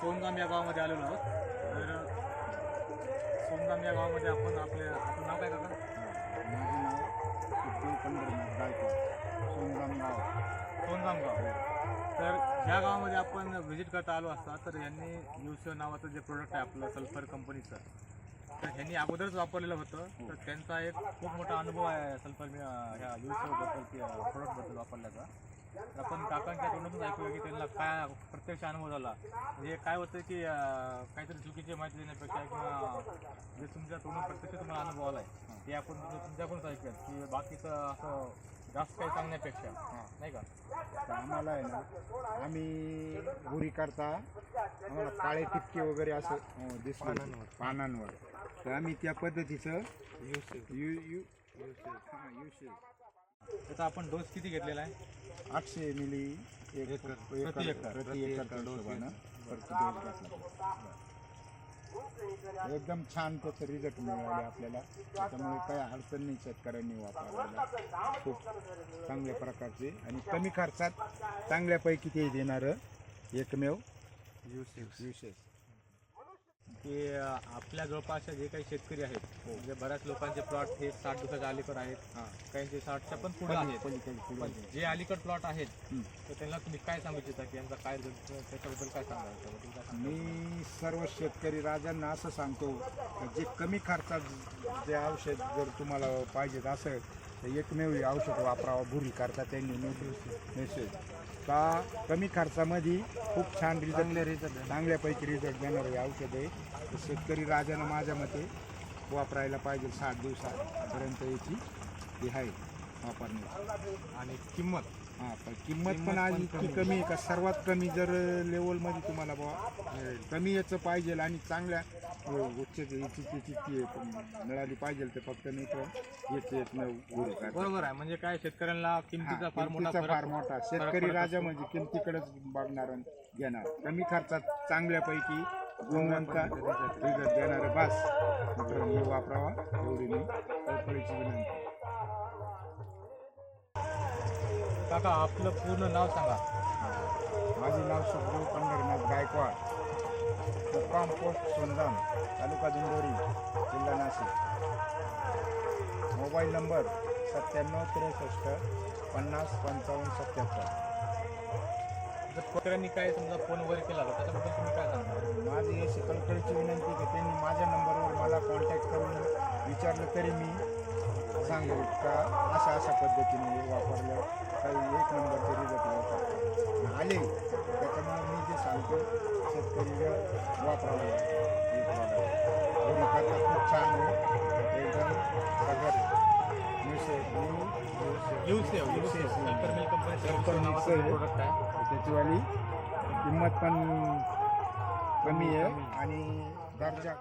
सोनगाम या गावामध्ये आलेलो आहोत. तर सोनगाम या गावामध्ये आपण आपल्या आपलं नाव काय काका माझं नाव उद्धव पंढरनाथ गायकवाड. सोनगाम गाव. सोनगाम गाव. तर ज्या गावामध्ये आपण व्हिजिट करता आलो असता तर यांनी युसेव नावाचं जे प्रोडक्ट आहे आपलं सल्फर कंपनीचं तर ह्यांनी अगोदरच वापरलेलं होतं. तर त्यांचा एक खूप मोठा अनुभव आहे सल्फर ह्या युसेवबद्दल की प्रोडक्टबद्दल वापरल्याचा. आपण काकांच्या तोंडातून ऐकूया की त्यांना काय प्रत्यक्ष अनुभव झाला? म्हणजे काय होतं की काहीतरी चुकीची माहिती देण्यापेक्षा किंवा जे तुमच्या तोंडून प्रत्यक्ष तुम्हाला अनुभव आला आहे ते आपण तुमच्याकडूनच ऐकूयात की बाकीचं असं जास्त काही सांगण्यापेक्षा. नाही का? आम्हाला आहे ना आम्ही गुरी करता. आम्हाला काळे टिपके वगैरे असं हो, अं, पानांवर. तर आम्ही त्या पद्धतीचं यू यू हां युसेज त्याचा आपण डोस किती घेतलेला आहे? आठशे मिली एक एकर. एकर- प्रति एकर. प्रति एकर हिशोबानं प्रति डोस घातला एकदम छान त्याचे रिझल्ट मिळाले आपल्याला. त्याच्यामुळे काही अडचण नाही शेतकऱ्यांनी वापरायला खूप चांगल्या प्रकारचे आणि कमी खर्चात चांगल्यापैकी ते देणारं एकमेव युसेस की आपल्या जवळपास जे काही शेतकरी आहेत म्हणजे बऱ्याच लोकांचे प्लॉट हे साठ दिवसाच्या अलीकड आहेत. हां. काहींचे साठच्या पण पुढे आहेत. पण जे अलीकड प्लॉट आहेत हं. तर त्यांना तुम्ही काय सांगू इच्छिता की यांचा काय त्याच्याबद्दल काय सांगा मी सर्व शेतकरी राजांना असं सांगतो जे कमी खर्चात जे औषध जर तुम्हाला पाहिजेत असं तर एकमेव हे औषध वापरावं भुरी करता त्यांनी मेसेज का कमी खर्चामध्ये खूप छान रिझल्ट रिझल्ट चांगल्यापैकी रिझल्ट देणारं हे औषध आहे. तर शेतकरी राजानं माझ्या मते वापरायला पाहिजे साठ दिवसापर्यंत याची ही आहे वापरण्याची. आणि किंमत. हां पण किंमत पण आज इतकी कमी आहे का? सर्वात कमी जर लेवलमध्ये तुम्हाला बुवा कमी याचं पाहिजे आणि चांगल्या अ, उच्च याची त्याची ती मिळाली पाहिजे तर फक्त नाही तर याचं एक न गुरु काय बरोबर आहे. म्हणजे काय शेतकऱ्यांना किमतीचा फार मोठा फार मोठा. शेतकरी राजा. म्हणजे किमतीकडेच बघणार घेणार. कमी खर्चात चांगल्यापैकी गुणवंत देणारे बास. मित्रांनो हे वापरावा. एवढी मी. विनंती. काका आपलं पूर्ण नाव सांगा. माझे नाव सुखदेव पंढरीनाथ गायकवाड. मुक्काम पोस्ट सोनगाम तालुका दिंडोरी जिल्हा नाशिक. मोबाईल नंबर सत्त्याण्णव त्रेसष्ट पन्नास पंचावन्न सत्याहत्तर. जर काय समजा फोन वगैरे केला तर त्याच्याबद्दल तुम्ही काय सांगा माझी अशी कळकळीची विनंती की त्यांनी माझ्या नंबरवर मला कॉन्टॅक्ट करून विचारलं तरी मी सांगेल का? अशा अशा पद्धतीने वापरलं. काही एक नंबरचे रिझल्ट आले त्याच्यामुळे मी जे सांगतो शेतकरी वापरावं हे खूप छान आहे. एकदम कंपनी Sulphur Mill नावाचं आहे. प्रोडक्ट आहे. त्याचीवाली किंमत पण कमी आहे आणि दर्जा